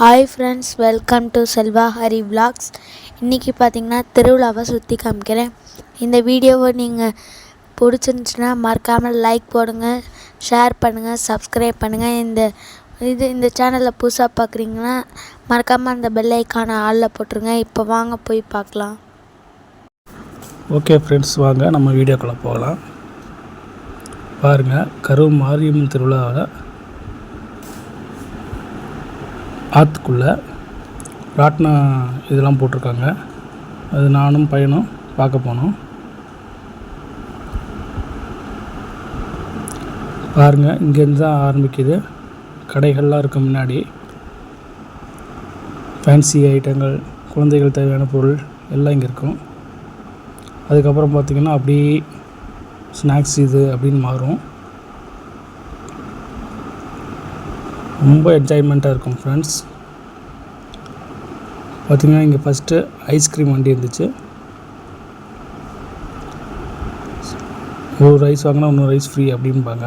Hi friends welcome to Selva Hari vlogs. இன்றைக்கி பார்த்தீங்கன்னா திருவிழாவை சுற்றி காமிக்கிறேன். இந்த வீடியோவை நீங்கள் பிடிச்சிருந்துச்சுன்னா மறக்காமல் லைக் போடுங்க ஷேர் பண்ணுங்கள் சப்ஸ்கிரைப் பண்ணுங்கள் இந்த இது இந்த சேனலில் புதுசாக பார்க்குறீங்கன்னா மறக்காமல் அந்த பெல் ஐக்கான ஆளில் போட்டுருங்க. இப்போ வாங்க போய் பார்க்கலாம். ஓகே ஃப்ரெண்ட்ஸ் வாங்க நம்ம வீடியோக்குள்ளே போகலாம். பாருங்கள் கரூர் மாரியம்மன் திருவிழாவில் ஆற்றுக்குள்ளே ராட்டின இதெல்லாம் போட்டிருக்காங்க. அது நானும் பையனும் பார்க்க போனோம். பாருங்கள் இங்கேருந்து தான் ஆரம்பிக்குது. கடைகள்லாம் இருக்குது முன்னாடி. ஃபேன்சி ஐட்டங்கள் குழந்தைகள் தேவையான பொருள் எல்லாம் இங்கே இருக்கும். அதுக்கப்புறம் பார்த்திங்கன்னா அப்படியே ஸ்நாக்ஸ் இது அப்படின்னு மாறும். ரொம்ப என்ஜாய்மெண்ட்டாக இருக்கும் ஃப்ரெண்ட்ஸ் பார்த்திங்கன்னா இங்கே ஃபஸ்ட்டு ஐஸ்கிரீம் வண்டி இருந்துச்சு. ஒரு ரைஸ் வாங்கினா இன்னொரு ரைஸ் ஃப்ரீ அப்படிம்பாங்க.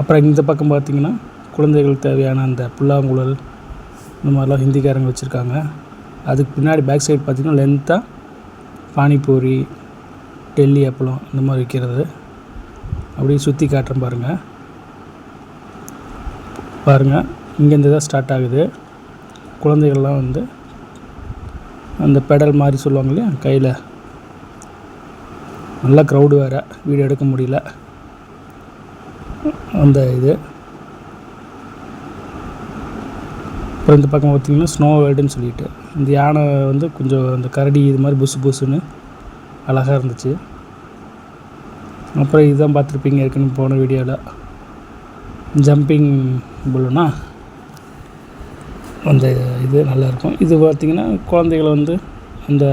அப்புறம் இந்த பக்கம் பார்த்திங்கன்னா குழந்தைகளுக்கு தேவையான அந்த புல்லாங்குழல் இந்த மாதிரிலாம் ஹிந்திக்காரங்க வச்சுருக்காங்க. அதுக்கு பின்னாடி பேக் சைடு பார்த்திங்கன்னா லென்த்தாக பானிபூரி டெல்லி அப்பளம் இந்த மாதிரி விற்கிறது அப்படியே சுற்றி காட்டுறேன் பாருங்கள் பாருங்கள் இங்கேருந்து தான் ஸ்டார்ட் ஆகுது. குழந்தைகள்லாம் வந்து அந்த பெடல் மாதிரி சொல்லுவாங்க இல்லையா கையில். நல்லா க்ரௌடு வேறு வீடியோ எடுக்க முடியல. அந்த இது. அப்புறம் இந்த பக்கம் பார்த்திங்கன்னா ஸ்னோ வேர்டுன்னு சொல்லிட்டு. இந்த யானை வந்து கொஞ்சம் அந்த கரடி இது மாதிரி புசு புசுன்னு அழகாக இருந்துச்சு. அப்புறம் இதுதான் பார்த்துருப்பீங்க ஏற்கனவே போன வீடியோவில் ஜம்பிங் பலூனா அந்த இது நல்லாயிருக்கும் இது பார்த்திங்கன்னா குழந்தைகளை வந்து அந்த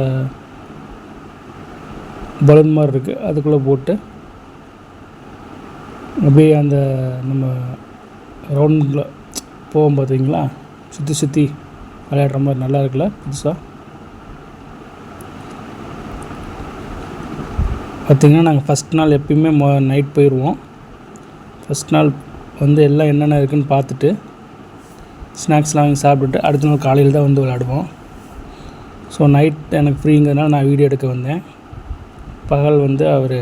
பலூன் மாதிரி இருக்குது அதுக்குள்ளே போட்டு அப்படியே அந்த நம்ம ரவுண்டில் போவோம் பார்த்தீங்களா சுற்றி சுற்றி விளையாடுற மாதிரி நல்லா இருக்குல்ல புதுசாக பார்த்திங்கன்னா நாங்கள் ஃபஸ்ட் நாள் எப்பயுமே மொ நைட் போயிடுவோம் ஃபஸ்ட் நாள் வந்து எல்லாம் என்னென்ன இருக்குன்னு பார்த்துட்டு ஸ்நாக்ஸ்லாம் வாங்கி சாப்பிட்டுட்டு அடுத்த நாள் காலையில் தான் வந்து விளையாடுவோம் ஸோ நைட் எனக்கு ஃப்ரீங்கிறதுனால நான் வீடியோ எடுக்க வந்தேன். பகல் வந்து அவர்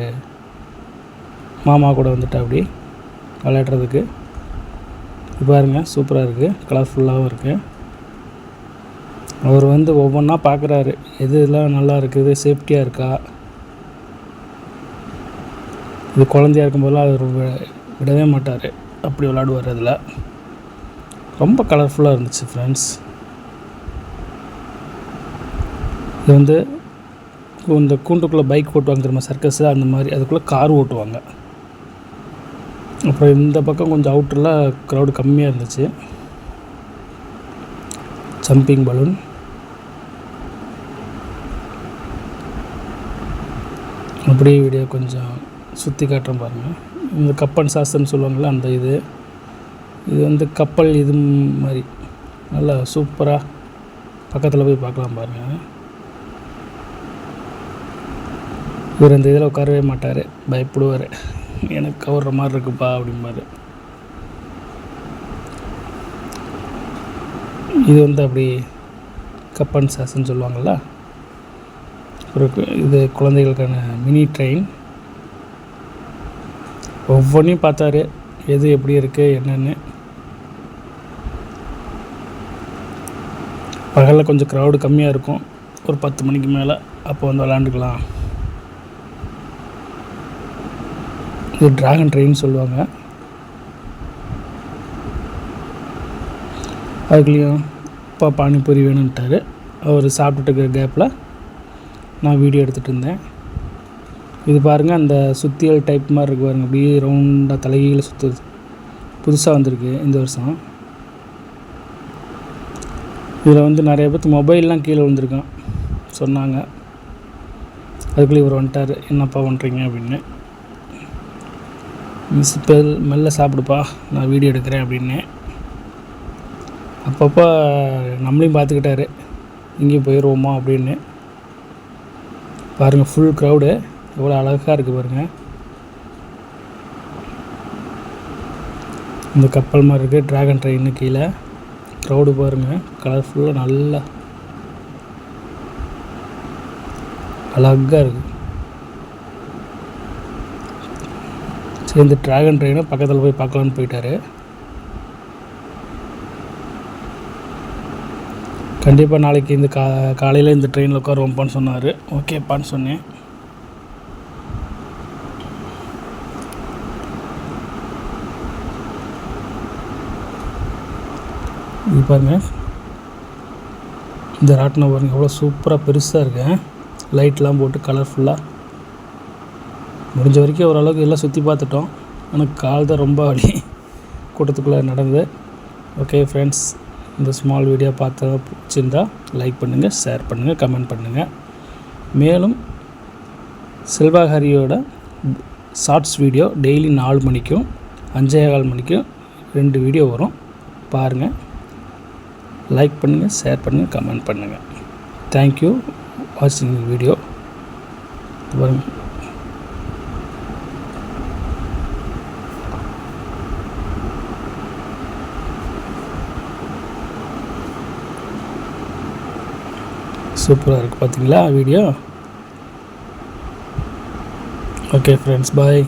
மாமா கூட வந்துட்டு அப்படி விளையாடுறதுக்கு. பாருங்கள் பாருங்க சூப்பராக இருக்குது கலர்ஃபுல்லாகவும் இருக்குது அவர் வந்து ஒவ்வொன்றா பார்க்குறாரு எது இதெல்லாம் நல்லா இருக்குது சேஃப்டியாக இருக்கா? இது குழந்தையா இருக்கும்போதெல்லாம் அவர் வி- விடவே மாட்டார். அப்படி விளாடுவார் அதில். ரொம்ப கலர்ஃபுல்லாக இருந்துச்சு ஃப்ரெண்ட்ஸ் இது வந்து இந்த கூண்டுக்குள்ளே பைக் ஓட்டுவாங்க தெரியுமா சர்க்கஸ் அந்த மாதிரி. அதுக்குள்ளே கார் ஓட்டுவாங்க. அப்புறம் இந்த பக்கம் கொஞ்சம் அவுட்டரில் க்ரௌடு கம்மியாக இருந்துச்சு. ஜம்பிங் பலூன் அப்படியே வீடியோ கொஞ்சம் சுற்றி காட்டுறேன் பாருங்கள் இந்த கப்பன் சாஸ்திரம்னு சொல்லுவாங்கள்ல அந்த இது. இது வந்து கப்பல் இது மாதிரி. நல்லா சூப்பராக பக்கத்தில் போய் பார்க்கலாம் பாருங்கள் இவர் இந்த இதில் உட்காரவே மாட்டார். பயப்படுவார். எனக்கு கவர்ற மாதிரி இருக்குப்பா அப்படிம்பாரு. இது வந்து அப்படி கப்பன் சாஸ்ன்னு சொல்லுவாங்கள்ல. ஒரு இது குழந்தைகளுக்கான மினி ட்ரெயின். ஒவ்வொன்றையும் பார்த்தாரு. எது எப்படி இருக்குது என்னென்னு. பகலில் கொஞ்சம் க்ரௌடு கம்மியாக இருக்கும். ஒரு பத்து மணிக்கு மேலே அப்போ வந்து விளாண்டுக்கலாம் இது ட்ராகன் ட்ரெயின் சொல்லுவாங்க. அதுக்குள்ளேயும் அப்பா பானிபூரி வேணும்ட்டாரு அவர் சாப்பிட்டுட்டு இருக்கிற கேப்பில் நான் வீடியோ எடுத்துகிட்டு இருந்தேன். இது பாருங்கள் அந்த சுத்தியல் டைப் மாதிரி இருக்கு பாருங்க. அப்படியே ரவுண்டாக தலைகீழ சுற்றுது புதுசாக வந்திருக்கு இந்த வருஷம். இதில் வந்து நிறைய பேர்த்து மொபைல்லாம் கீழே விழுந்திருக்கான். சொன்னாங்க. அதுக்குள்ளே இவர் வந்துட்டார். என்னப்பா பண்ணுறீங்க அப்படின்னு. மிஸ் பெல் மெல்ல சாப்பிடுப்பா. நான் வீடியோ எடுக்கிறேன் அப்படின்னு. அப்பப்போ நம்மளையும் பார்த்துக்கிட்டாரு. இங்கேயும் போயிடுவோமா அப்படின்னு. பாருங்கள் ஃபுல் க்ரௌடு எவ்வளோ அழகாக இருக்குது பாருங்கள் இந்த கப்பல் மாதிரி இருக்குது ட்ராகன் ட்ரெயின் கீழே. க்ரௌடு பாருங்கள் கலர்ஃபுல்லாக நல்லா. அழகாக இருக்குது சரி இந்த ட்ராகன் ட்ரெயினை பக்கத்தில் போய் பார்க்கலான்னு போயிட்டாரு. கண்டிப்பாக நாளைக்கு இந்த கா காலையில் இந்த ட்ரெயினில் உட்காருவோம்ப்பான்னு சொன்னார். ஓகேப்பான்னு சொன்னேன். இது பாருங்கள் இந்த ராட்டினம் பாருங்கள் எவ்வளோ சூப்பராக பெருசாக இருக்கேன் லைட்லாம் போட்டு கலர்ஃபுல்லாக முடிஞ்ச வரைக்கும் ஓரளவுக்கு எல்லாம் சுற்றி பார்த்துட்டோம். ஆனால் கால் தான் ரொம்ப அடி கூட்டத்துக்குள்ளே நடந்தது. ஓகே ஃப்ரெண்ட்ஸ் இந்த ஸ்மால் வீடியோ பார்த்தா பிடிச்சிருந்தா லைக் பண்ணுங்கள் ஷேர் பண்ணுங்கள் கமெண்ட் பண்ணுங்கள் மேலும் செல்வாஹரியோட ஷார்ட்ஸ் வீடியோ டெய்லி நாலு மணிக்கும் அஞ்சே கால் மணிக்கும் ரெண்டு வீடியோ வரும். பாருங்கள் லைக் பண்ணுங்கள் ஷேர் பண்ணுங்கள் கமெண்ட் பண்ணுங்கள் தேங்க்யூ வாட்சிங் வீடியோ பாருங்க சூப்பராக இருக்குது பார்த்தீங்களா வீடியோ ஓகே ஃப்ரெண்ட்ஸ் பாய்